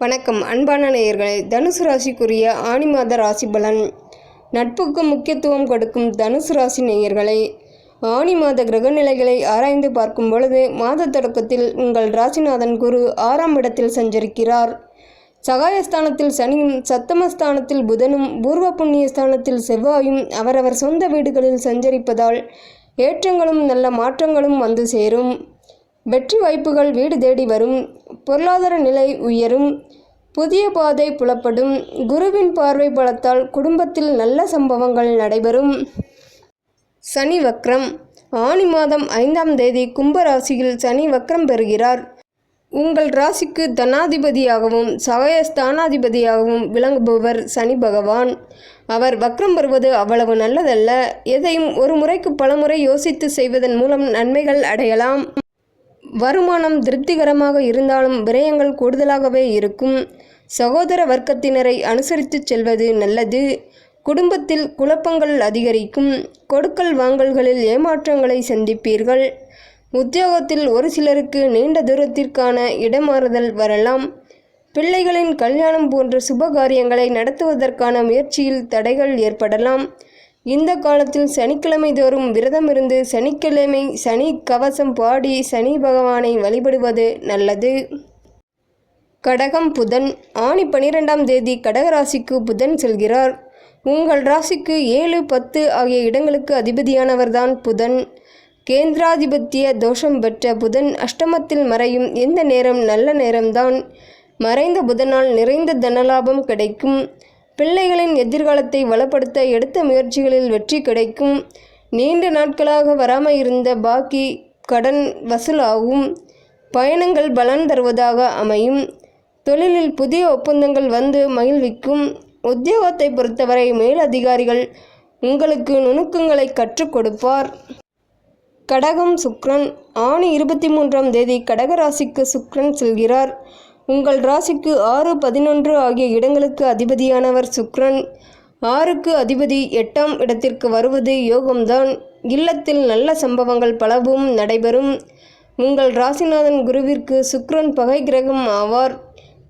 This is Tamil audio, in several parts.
வணக்கம். அன்பான நேயர்களே தனுசு ராசிக்குரிய ஆணி மாத ராசி பலன். நட்புக்கு முக்கியத்துவம் கொடுக்கும் தனுசு ராசி நேயர்களை ஆணி மாத கிரகநிலைகளை ஆராய்ந்து பார்க்கும் பொழுது மாத தொடக்கத்தில் உங்கள் ராசிநாதன் குரு ஆறாம் இடத்தில் சஞ்சரிக்கிறார். சகாயஸ்தானத்தில் சனியும் சத்தமஸ்தானத்தில் புதனும் பூர்வ புண்ணிய ஸ்தானத்தில் செவ்வாயும் அவரவர் சொந்த வீடுகளில் சஞ்சரிப்பதால் ஏற்றங்களும் நல்ல மாற்றங்களும் வந்து சேரும். வெற்றி வாய்ப்புகள் வீடு தேடி வரும். பொருளாதார நிலை உயரும். புதிய பாதை புலப்படும். குருவின் பார்வை பலத்தால் குடும்பத்தில் நல்ல சம்பவங்கள் நடைபெறும். சனி வக்ரம். ஆனி மாதம் ஐந்தாம் தேதி கும்ப ராசியில் சனி வக்ரம் பெறுகிறார். உங்கள் ராசிக்கு தனாதிபதியாகவும் சகாயஸ்தானாதிபதியாகவும் விளங்குபவர் சனி பகவான். அவர் வக்ரம் பெறுவது அவ்வளவு நல்லதல்ல. எதையும் ஒரு முறைக்கு பலமுறை யோசித்து செய்வதன் மூலம் நன்மைகள் அடையலாம். வருமானம் திருப்திகரமாக இருந்தாலும் விரயங்கள் கூடுதலாகவே இருக்கும். சகோதர வர்க்கத்தினரை அனுசரித்துச் செல்வது நல்லது. குடும்பத்தில் குழப்பங்கள் அதிகரிக்கும். கொடுக்கல் வாங்கல்களில் ஏமாற்றங்களை சந்திப்பீர்கள். உத்தியோகத்தில் ஒரு சிலருக்கு நீண்ட தூரத்திற்கான இடமாறுதல் வரலாம். பிள்ளைகளின் கல்யாணம் போன்ற சுப காரியங்களை நடத்துவதற்கான முயற்சியில் தடைகள் ஏற்படலாம். இந்த காலத்தில் சனிக்கிழமை தோறும் விரதமிருந்து சனிக்கிழமை சனி கவசம் பாடி சனி பகவானை வழிபடுவது நல்லது. கடகம் புதன். ஆணி பனிரெண்டாம் தேதி கடகராசிக்கு புதன் செல்கிறார். உங்கள் ராசிக்கு ஏழு பத்து ஆகிய இடங்களுக்கு அதிபதியானவர்தான் புதன். கேந்திராதிபத்திய தோஷம் பெற்ற புதன் அஷ்டமத்தில் மறையும் எந்த நேரம் நல்ல நேரம்தான். மறைந்த புதனால் நிறைந்த தனலாபம் கிடைக்கும். பிள்ளைகளின் எதிர்காலத்தை வளப்படுத்த எடுத்த முயற்சிகளில் வெற்றி கிடைக்கும். நீண்ட நாட்களாக வராமல் இருந்த பாக்கி கடன் வசூலாகும் பயணங்கள் பலன் தருவதாக அமையும். தொழிலில் புதிய ஒப்பந்தங்கள் வந்து மகிழ்விக்கும் உத்தியோகத்தை பொறுத்தவரை மேலதிகாரிகள் உங்களுக்கு நுணுக்கங்களை கற்றுக் கொடுப்பார். கடகம் சுக்ரன் ஆணி இருபத்தி மூன்றாம் தேதி கடகராசிக்கு சுக்ரன் செல்கிறார். உங்கள் ராசிக்கு ஆறு பதினொன்று ஆகிய இடங்களுக்கு அதிபதியானவர் சுக்ரன். ஆறுக்கு அதிபதி எட்டாம் இடத்திற்கு வருவது யோகம்தான். இல்லத்தில் நல்ல சம்பவங்கள் பலவும் நடைபெறும். உங்கள் ராசிநாதன் குருவிற்கு சுக்ரன் பகை கிரகம் ஆவார்.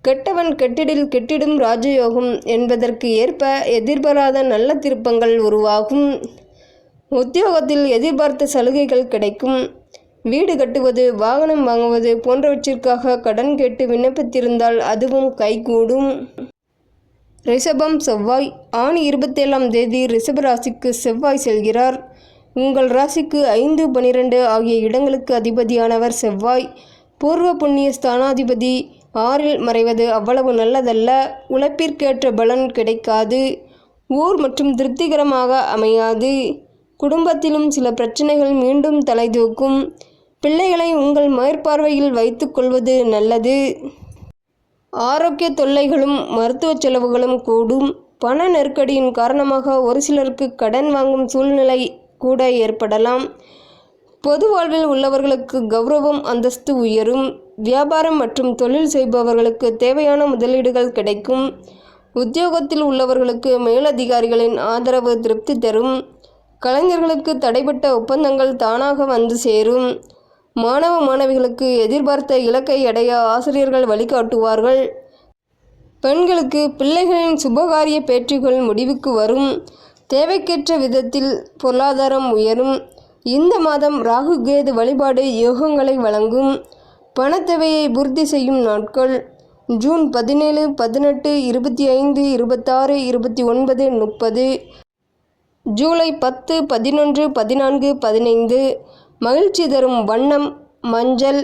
கெட்டவன் கெட்டிடில் கெட்டிடும் ராஜயோகம் என்பதற்கு ஏற்ப எதிர்பாராத நல்ல திருப்பங்கள் உருவாகும். உத்தியோகத்தில் எதிர்பார்த்த சலுகைகள் கிடைக்கும். வீடு கட்டுவது வாகனம் வாங்குவது போன்றவற்றிற்காக கடன் கேட்டு விண்ணப்பித்திருந்தால் அதுவும் கைகூடும். ரிஷபம் செவ்வாய் ஆணி இருபத்தேழாம் தேதி ரிஷபராசிக்கு செவ்வாய் செல்கிறார். உங்கள் ராசிக்கு ஐந்து பனிரெண்டு ஆகிய இடங்களுக்கு அதிபதியானவர் செவ்வாய். பூர்வ புண்ணிய ஸ்தானாதிபதி ஆறில் மறைவது அவ்வளவு நல்லதல்ல உழைப்பிற்கேற்ற பலன் கிடைக்காது ஊர் மற்றும் திருப்திகரமாக அமையாது. குடும்பத்திலும் சில பிரச்சனைகள் மீண்டும் தலைதூக்கும் பிள்ளைகளை உங்கள் மேற்பார்வையில் வைத்துக்கொள்வது நல்லது. ஆரோக்கிய தொல்லைகளும் மருத்துவ செலவுகளும் கூடும். பண நெருக்கடியின் காரணமாக ஒரு சிலருக்கு கடன் வாங்கும் சூழ்நிலை கூட ஏற்படலாம். பொது வாழ்வில் உள்ளவர்களுக்கு கௌரவம் அந்தஸ்து உயரும். வியாபாரம் மற்றும் தொழில் செய்பவர்களுக்கு தேவையான முதலீடுகள் கிடைக்கும். உத்தியோகத்தில் உள்ளவர்களுக்கு மேலதிகாரிகளின் ஆதரவு திருப்தி தரும். கலைஞர்களுக்கு தடைப்பட்ட ஒப்பந்தங்கள் தானாக வந்து சேரும். மாணவ மாணவிகளுக்கு எதிர்பார்த்த இலக்கை அடைய ஆசிரியர்கள் வழிகாட்டுவார்கள். பெண்களுக்கு பிள்ளைகளின் சுபகாரிய பேற்றுகள் முடிவுக்கு வரும். தேவைக்கேற்ற விதத்தில் பொருளாதாரம் உயரும். இந்த மாதம் ராகு கேது வழிபாடு யோகங்களை வழங்கும். பணத்தேவையை பூர்த்தி செய்யும் நாட்கள். ஜூன் பதினேழு பதினெட்டு இருபத்தி ஐந்து இருபத்தாறு இருபத்தி ஒன்பது முப்பது. ஜூலை பத்து பதினொன்று பதினான்கு பதினைந்து. மகிழ்ச்சி தரும் வண்ணம் மஞ்சள்